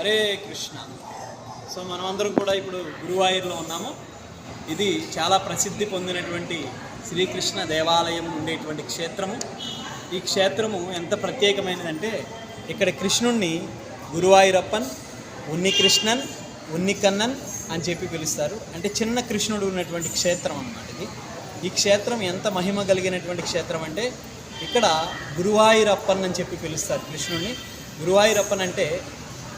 Hare Krishna. So మనమందరం కూడా ఇప్పుడు గురువాయూర్లో ఉన్నాము. ఇది చాలా ప్రసిద్ధి పొందినటువంటి శ్రీకృష్ణ దేవాలయం ఉండేటువంటి క్షేత్రము. ఈ క్షేత్రము ఎంత ప్రత్యేకమైనదంటే ఇక్కడ కృష్ణుణ్ణి గురువాయూరప్పన్ ఉన్ని కృష్ణన్ ఉన్ని కన్నన్ అని చెప్పి పిలుస్తారు. అంటే చిన్న కృష్ణుడు ఉన్నటువంటి క్షేత్రం అన్నమాట ఇది. ఈ క్షేత్రం ఎంత మహిమ కలిగినటువంటి క్షేత్రం అంటే ఇక్కడ గురువాయూరప్పన్ అని చెప్పి పిలుస్తారు కృష్ణుడిని గురువాయూరప్పన్ అంటే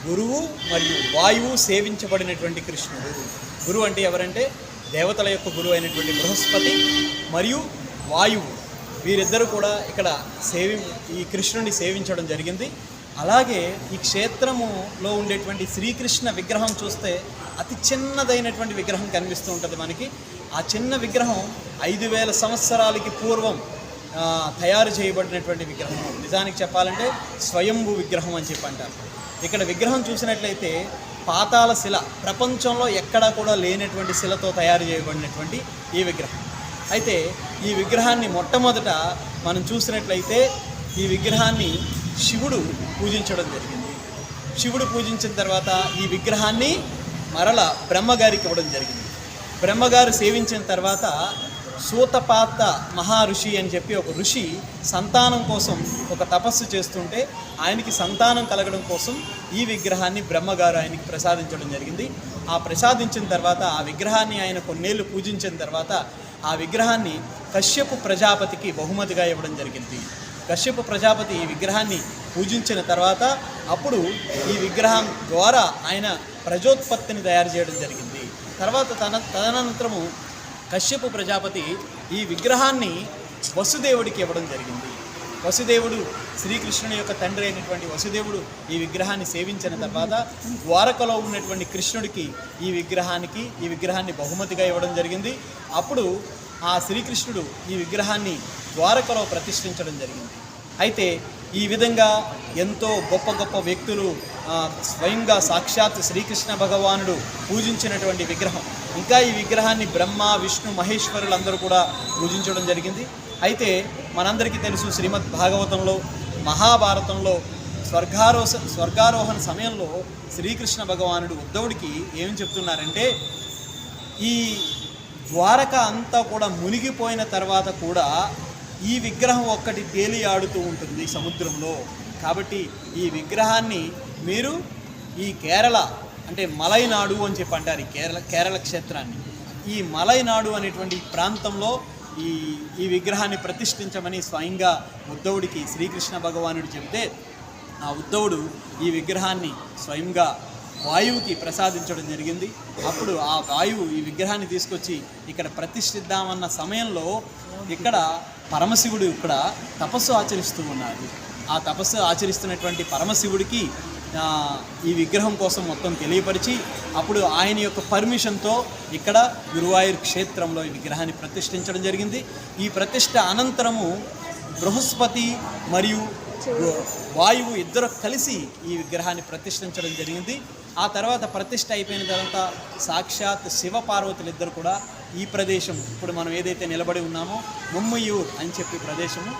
గురువు మరియు వాయువు సేవించబడినటువంటి కృష్ణుడు. గురువు అంటే ఎవరంటే దేవతల యొక్క గురువు అయినటువంటి బృహస్పతి మరియు వాయువు. వీరిద్దరూ కూడా ఇక్కడ సేవి ఈ కృష్ణుడిని సేవించడం జరిగింది. అలాగే ఈ క్షేత్రములో ఉండేటువంటి శ్రీకృష్ణ విగ్రహం చూస్తే అతి చిన్నదైనటువంటి విగ్రహం కనిపిస్తూ ఉంటుంది మనకి. ఆ చిన్న విగ్రహం ఐదు వేల సంవత్సరాలకి పూర్వం తయారు చేయబడినటువంటి విగ్రహం. నిజానికి చెప్పాలంటే స్వయంభూ విగ్రహం అని చెప్పి అంటారు. ఇక్కడ విగ్రహం చూసినట్లయితే పాతాల శిల ప్రపంచంలో ఎక్కడా కూడా లేనటువంటి శిలతో తయారు చేయబడినటువంటి ఈ విగ్రహం. అయితే ఈ విగ్రహాన్ని మొట్టమొదట మనం చూసినట్లయితే ఈ విగ్రహాన్ని శివుడు పూజించడం జరిగింది. శివుడు పూజించిన తర్వాత ఈ విగ్రహాన్ని మరల బ్రహ్మగారికి ఇవ్వడం జరిగింది. బ్రహ్మగారు సేవించిన తర్వాత సూతపాత మహర్షి అని చెప్పి ఒక ఋషి సంతానం కోసం ఒక తపస్సు చేస్తుంటే ఆయనకి సంతానం కలగడం కోసం ఈ విగ్రహాన్ని బ్రహ్మగారు ఆయనకి ప్రసాదించడం జరిగింది. ఆ ప్రసాదించిన తర్వాత ఆ విగ్రహాన్ని ఆయన కొన్నేళ్ళు పూజించిన తర్వాత ఆ విగ్రహాన్ని కశ్యపు ప్రజాపతికి బహుమతిగా ఇవ్వడం జరిగింది. కశ్యపు ప్రజాపతి ఈ విగ్రహాన్ని పూజించిన తర్వాత అప్పుడు ఈ విగ్రహం ద్వారా ఆయన ప్రజోత్పత్తిని తయారు చేయడం జరిగింది. తర్వాత తన తదనంతరము కశ్యపు ప్రజాపతి ఈ విగ్రహాన్ని వసుదేవుడికి ఇవ్వడం జరిగింది. వసుదేవుడు శ్రీకృష్ణుని యొక్క తండ్రి అయినటువంటి వసుదేవుడు ఈ విగ్రహాన్ని సేవించిన తర్వాత ద్వారకలో ఉన్నటువంటి కృష్ణుడికి ఈ విగ్రహానికి ఈ విగ్రహాన్ని బహుమతిగా ఇవ్వడం జరిగింది. అప్పుడు ఆ శ్రీకృష్ణుడు ఈ విగ్రహాన్ని ద్వారకలో ప్రతిష్ఠించడం జరిగింది. అయితే ఈ విధంగా ఎంతో గొప్ప గొప్ప వ్యక్తులు స్వయంగా సాక్షాత్ శ్రీకృష్ణ భగవానుడు పూజించినటువంటి విగ్రహం. ఇంకా ఈ విగ్రహాన్ని బ్రహ్మ విష్ణు మహేశ్వరులందరూ కూడా పూజించడం జరిగింది. అయితే మనందరికీ తెలుసు శ్రీమద్ భాగవతంలో మహాభారతంలో స్వర్గారోహ స్వర్గారోహణ సమయంలో శ్రీకృష్ణ భగవానుడు ఉద్ధవుడికి ఏం చెప్తున్నారంటే ఈ ద్వారక అంతా కూడా మునిగిపోయిన తర్వాత కూడా ఈ విగ్రహం ఒక్కటి తేలి ఆడుతూ ఉంటుంది సముద్రంలో. కాబట్టి ఈ విగ్రహాన్ని మీరు ఈ కేరళ అంటే మలైనాడు అని చెప్పి అంటారు ఈ కేరళ కేరళ క్షేత్రాన్ని. ఈ మలైనాడు అనేటువంటి ప్రాంతంలో ఈ ఈ విగ్రహాన్ని ప్రతిష్ఠించమని స్వయంగా ఉద్ధవుడికి శ్రీకృష్ణ భగవానుడు చెబితే ఆ ఉద్ధవుడు ఈ విగ్రహాన్ని స్వయంగా వాయువుకి ప్రసాదించడం జరిగింది. అప్పుడు ఆ వాయువు ఈ విగ్రహాన్ని తీసుకొచ్చి ఇక్కడ ప్రతిష్ఠిద్దామన్న సమయంలో ఇక్కడ పరమశివుడు ఇక్కడ తపస్సు ఆచరిస్తూ ఉన్నారు. ఆ తపస్సు ఆచరిస్తున్నటువంటి పరమశివుడికి ఈ విగ్రహం కోసం మొత్తం తెలియపరిచి అప్పుడు ఆయన యొక్క పర్మిషన్తో ఇక్కడ గురువాయూర్ క్షేత్రంలో ఈ విగ్రహాన్ని ప్రతిష్ఠించడం జరిగింది. ఈ ప్రతిష్ట అనంతరము బృహస్పతి మరియు వాయువు ఇద్దరు కలిసి ఈ విగ్రహాన్ని ప్రతిష్ఠించడం జరిగింది. ఆ తర్వాత ప్రతిష్ట అయిపోయిన తర్వాత సాక్షాత్ శివ పార్వతులు ఇద్దరు కూడా ఈ ప్రదేశం ఇప్పుడు మనం ఏదైతే నిలబడి ఉన్నామో ముమ్మయూర్ అని చెప్పి ప్రదేశము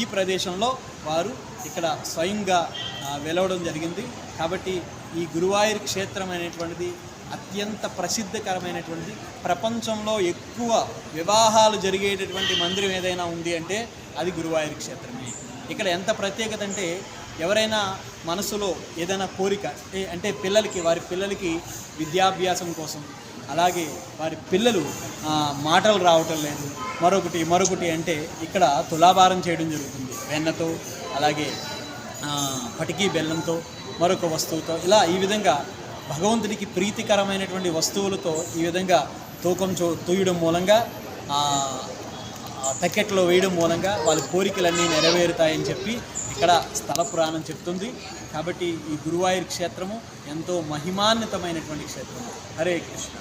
ఈ ప్రదేశంలో వారు ఇక్కడ స్వయంగా వెలవడం జరిగింది. కాబట్టి ఈ గురువాయూర్ క్షేత్రం అనేటువంటిది అత్యంత ప్రసిద్ధకరమైనటువంటిది. ప్రపంచంలో ఎక్కువ వివాహాలు జరిగేటటువంటి మందిరం ఏదైనా ఉంది అంటే అది గురువాయూర్ క్షేత్రమే. ఇక్కడ ఎంత ప్రత్యేకత అంటే ఎవరైనా మనసులో ఏదైనా కోరిక ఏ- అంటే పిల్లలకి వారి పిల్లలకి విద్యాభ్యాసం కోసం అలాగే వారి పిల్లలు మాటలు రావటం లేదు. మరొకటి మరొకటి అంటే ఇక్కడ తులాభారం చేయడం జరుగుతుంది. వెన్నతో అలాగే పటికీ బెల్లంతో మరొక వస్తువుతో. ఇలా ఈ విధంగా భగవంతుడికి ప్రీతికరమైనటువంటి వస్తువులతో ఈ విధంగా తూకం చూ తూయడం మూలంగా ఆ, తక్కెట్లో వేయడం మూలంగా వాళ్ళ కోరికలన్నీ నెరవేరుతాయని చెప్పి ఇక్కడ స్థల పురాణం చెప్తుంది. కాబట్టి ఈ గురువాయూర్ క్షేత్రము ఎంతో మహిమాన్వితమైనటువంటి క్షేత్రము. హరే కృష్ణ.